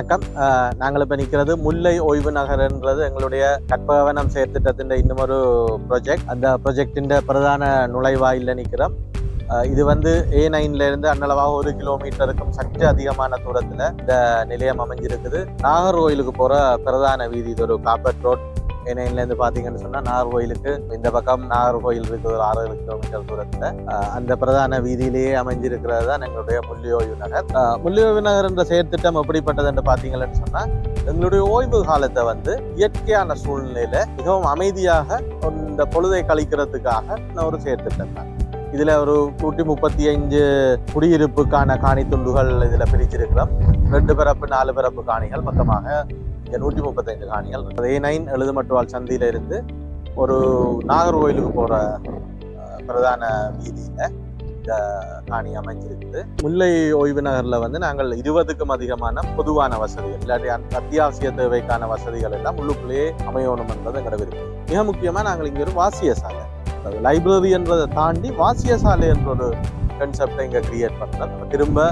வணக்கம். நாங்கள் இப்போ நிற்கிறது முல்லை ஓய்வு நகர்ன்றது எங்களுடைய கற்பகவனம் செயற்திட்டத்தின் இன்னும் ஒரு ப்ரொஜெக்ட் அந்த ப்ரொஜெக்டின் பிரதான நுழைவாயில் நிற்கிறோம் இது வந்து ஏ நைன்லேருந்து அன்னளவாக ஒரு கிலோமீட்டருக்கும் சற்று அதிகமான தூரத்தில் இந்த நிலையம் அமைஞ்சிருக்குது. நாகர்கோயிலுக்கு போகிற பிரதான வீதி இது ஒரு காப்பட் ரோட் ஏ இருந்து பார்த்தீங்கன்னு சொன்னால் நாகர்கோயிலுக்கு இந்த பக்கம் நாகர்கோயில் இருக்குது ஒரு ஆறு கிலோமீட்டர் தூரத்தில். அந்த பிரதான வீதியிலேயே அமைஞ்சிருக்கிறது தான் எங்களுடைய முள்ளியோய்வு ஓய்வு நகர். முள்ளியோய்வு நகர் என்ற செயற்திட்டம் எப்படிப்பட்டது என்று பார்த்தீங்கன்னு சொன்னால் எங்களுடைய ஓய்வு காலத்தை வந்து இயற்கையான சூழ்நிலையில் மிகவும் அமைதியாக இந்த பொழுதை கழிக்கிறதுக்காக ஒரு செயற்திட்டம் தான். இதில் ஒரு நூற்றி முப்பத்தி அஞ்சு குடியிருப்புக்கான காணி துண்டுகள் இதில் பிரிச்சிருக்கிறோம். ரெண்டு பிறப்பு நாலு பிறப்பு காணிகள் மொத்தமாக இங்க நூற்றி முப்பத்தைந்து காணிகள். ஏ நைன் எழுதுமட்டுவால் சந்தியில இருந்து ஒரு நாகர்கோயிலுக்கு போற பிரதான வீதியில இந்த காணி அமைஞ்சிருக்குது. முல்லை ஓய்வு நகர்ல வந்து நாங்கள் இருபதுக்கும் அதிகமான பொதுவான வசதிகள் இல்லாட்டி அத்தியாவசிய தேவைக்கான வசதிகள் எல்லாம் உள்ளுக்குள்ளேயே அமையணும் என்பது எங்களோட விருப்பம். மிக முக்கியமா நாங்கள் இங்க ஒரு வாசிய சாலை லைப்ரரி என்றதை தாண்டி வாசிய சாலை என்ற ஒரு கன்செப்டை இங்க கிரியேட் பண்ணுறோம் திரும்ப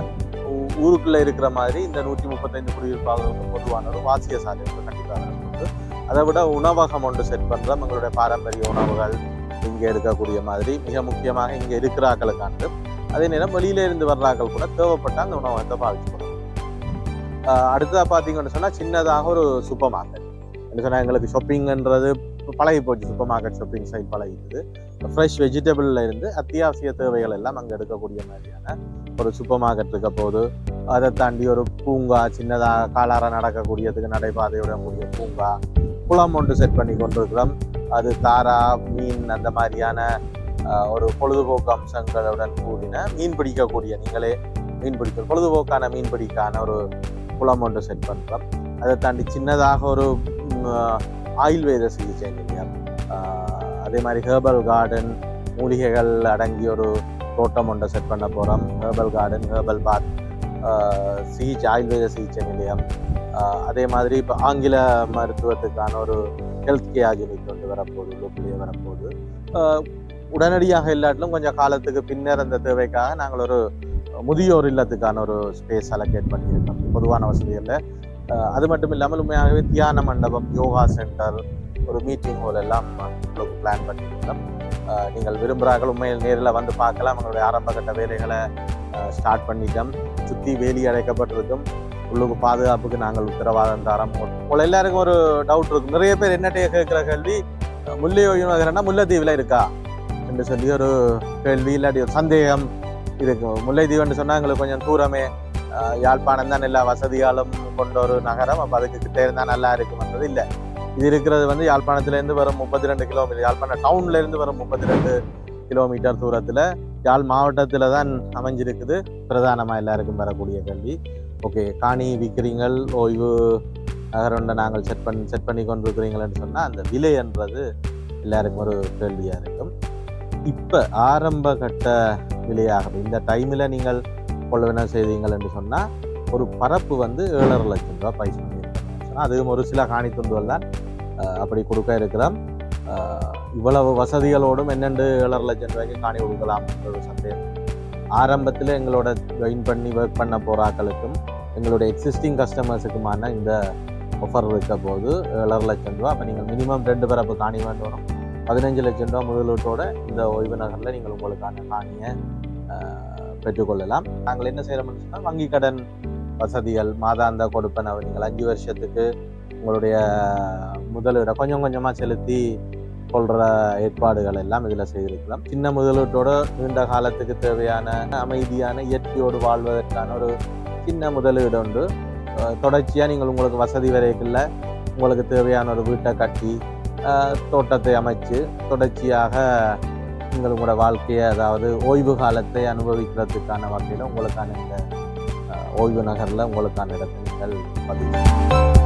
ஊருக்குள்ள இருக்கிற மாதிரி இந்த நூற்றி முப்பத்தைந்து குடியிருப்பாளர்களுக்கு பொதுவான வாசிய சாலை ஒன்று கண்டிப்பாக அதை விட உணவகம் ஒன்று செட் பண்ணுறோம் எங்களுடைய பாரம்பரிய உணவுகள் இங்கே இருக்கக்கூடிய மாதிரி மிக முக்கியமாக இங்கே இருக்கிறாக்களுக்கானது அதே நேரம் வெளியில இருந்து வர்றாக்கள் கூட தேவைப்பட்ட அந்த உணவகத்தை பாவிச்சுக்கணும் அடுத்ததாக பார்த்தீங்கன்னு சொன்னால் சின்னதாக ஒரு சூப்பர் மார்க்கெட் என்ன சொன்னால் எங்களுக்கு ஷாப்பிங்ன்றது பழகி போச்சு. சூப்பர் மார்க்கெட் ஷாப்பிங் சைட் பழகிடுது ஃப்ரெஷ் வெஜிடபிளில் இருந்து அத்தியாவசிய தேவைகள் எல்லாம் அங்கே எடுக்கக்கூடிய மாதிரியான ஒரு சூப்பர் மார்க்கெட் இருக்க போது அதை தாண்டி ஒரு பூங்கா சின்னதாக காலார நடக்கக்கூடியதுக்கு நடைபாதையுடன் கூடிய பூங்கா குளம் ஒன்று செட் பண்ணி கொண்டிருக்கிறோம். அது தாரா மீன் அந்த மாதிரியான ஒரு பொழுதுபோக்கு அம்சங்களுடன் கூடின மீன் பிடிக்கக்கூடிய நீங்களே மீன் பிடிக்க பொழுதுபோக்கான மீன் பிடிக்கான ஒரு குளம் ஒன்று செட் பண்ணுறோம் அதை தாண்டி சின்னதாக ஒரு ஆயுர்வேத சிகிச்சை நிலையம் அதே மாதிரி ஹேர்பல் கார்டன் மூலிகைகள் அடங்கிய ஒரு தோட்டம் ஒன்றை செட் பண்ண போகிறோம் ஹேர்பல் கார்டன் ஹேர்பல் பாத் சிகிச்சை ஆயுர்வேத சிகிச்சை நிலையம். அதே மாதிரி இப்போ ஆங்கில மருத்துவத்துக்கான ஒரு ஹெல்த் கேர் யூனிட் ஒன்று வரப்போகுது லோக்கலியே வரப்போகுது. உடனடியாக இல்லாட்டிலும் கொஞ்சம் காலத்துக்கு பின்னர் அந்த தேவைக்காக நாங்கள் ஒரு முதியோர் இல்லத்துக்கான ஒரு ஸ்பேஸ் அலோகேட் பண்ணியிருக்கோம். பொதுவான வசதிகளில் அது மட்டும் இல்லாமல் உண்மையாகவே தியான மண்டபம் யோகா சென்டர் ஒரு மீட்டிங் ஹால் எல்லாம் உங்களுக்கு பிளான் பண்ணியிருக்கோம் நீங்கள் விரும்புகிறார்கள் உண்மையில் நேரில் வந்து பார்க்கலாம். அவங்களுடைய ஆரம்ப கட்ட வேலைகளை ஸ்டார்ட் பண்ணிட்டோம். சுற்றி வேலி அடைக்கப்பட்டிருக்கும். உள்ளுக்கு பாதுகாப்புக்கு நாங்கள் உத்தரவாதம் தரம் உங்களை எல்லாருக்கும் ஒரு டவுட் இருக்கும். நிறைய பேர் என்னட்டைய கேட்குற கேள்வி முல்லை ஓய்வு முல்லைத்தீவில் இருக்கா? என்று சொல்லி ஒரு கேள்வி இல்லாட்டி ஒரு சந்தேகம். இருக்கு முல்லைத்தீவுன்னு சொன்னால் எங்களுக்கு கொஞ்சம் தூரமே. யாழ்ப்பாணம் தான் எல்லா வசதியாலும் கொண்ட ஒரு நகரம். அப்போ அதுக்கு கிட்டே இருந்தால் நல்லா இருக்கும்ன்றது இல்லை. இது இருக்கிறது வந்து யாழ்ப்பாணத்துலேருந்து வரும் முப்பத்தி ரெண்டு கிலோமீட்டர் யாழ்ப்பாணம் டவுன்லேருந்து வரும் முப்பத்தி ரெண்டு கிலோமீட்டர் தூரத்தில் யாழ் மாவட்டத்தில் தான் அமைஞ்சிருக்குது. பிரதானமாக எல்லாருக்கும் வரக்கூடிய கல்வி. ஓகே காணி விற்கிறீங்கள் ஓய்வு நகரொண்டை நாங்கள் செட் பண்ணி செட் பண்ணி கொண்டிருக்கிறீங்களேன்னு சொன்னால் அந்த விலை என்றது எல்லாருக்கும் ஒரு கேள்வியாக இருக்கும். இப்போ ஆரம்ப கட்ட விலையாக இந்த டைமில் நீங்கள் கொள்வன செய்தீங்கள் என்று சொன்னால் ஒரு பரப்பு வந்து ஏழரை லட்சம் ரூபாய் பைசா பண்ணியிருக்காங்க அதுவும் ஒரு சில காணி துண்டுகள் தான் அப்படி கொடுக்க இருக்கிறோம் இவ்வளவு வசதிகளோடும் என்னென்று ஏழரை லட்சம் ரூபாய்க்கு காணி கொடுக்கலாம் ஒரு சந்தேகம். ஆரம்பத்தில் எங்களோட ஜாயின் பண்ணி ஒர்க் பண்ண போகிறாக்களுக்கும் எங்களுடைய எக்ஸிஸ்டிங் கஸ்டமர்ஸுக்குமான இந்த ஆஃபர் இருக்க போது ஏழரை லட்சம் ரூபா அப்போ நீங்கள் மினிமம் ரெண்டு பரப்பு காணி வேண்டணும் பதினஞ்சு லட்சம் ரூபா முதலீட்டோட இந்த ஓய்வு நகரில் நீங்கள் உங்களுக்கான காணியை பெற்றுக்கொள்ளலாம். நாங்கள் என்ன செய்கிறோம்னு சொன்னால் வங்கி கடன் வசதிகள் மாதாந்த கொடுப்பனவு நீங்கள் அஞ்சு வருஷத்துக்கு உங்களுடைய முதலீடை கொஞ்சம் கொஞ்சமாக செலுத்தி கொள்கிற ஏற்பாடுகள் எல்லாம் இதில் செய்திருக்கலாம் சின்ன முதலீட்டோட நீண்ட காலத்துக்கு தேவையான அமைதியான இயற்கையோடு வாழ்வதற்கான ஒரு சின்ன முதலீடு உண்டு. தொடர்ச்சியாக நீங்கள் உங்களுக்கு வசதி வரைக்குள்ள உங்களுக்கு தேவையான ஒரு வீட்டை கட்டி தோட்டத்தை அமைச்சு தொடர்ச்சியாக நீங்கள் உங்களோட வாழ்க்கையை அதாவது ஓய்வு காலத்தை அனுபவிக்கிறதுக்கான வகையில் உங்களுக்கான இந்த ஓய்வு நகரில் உங்களுக்கான இடத்தை நீங்கள் பதிவு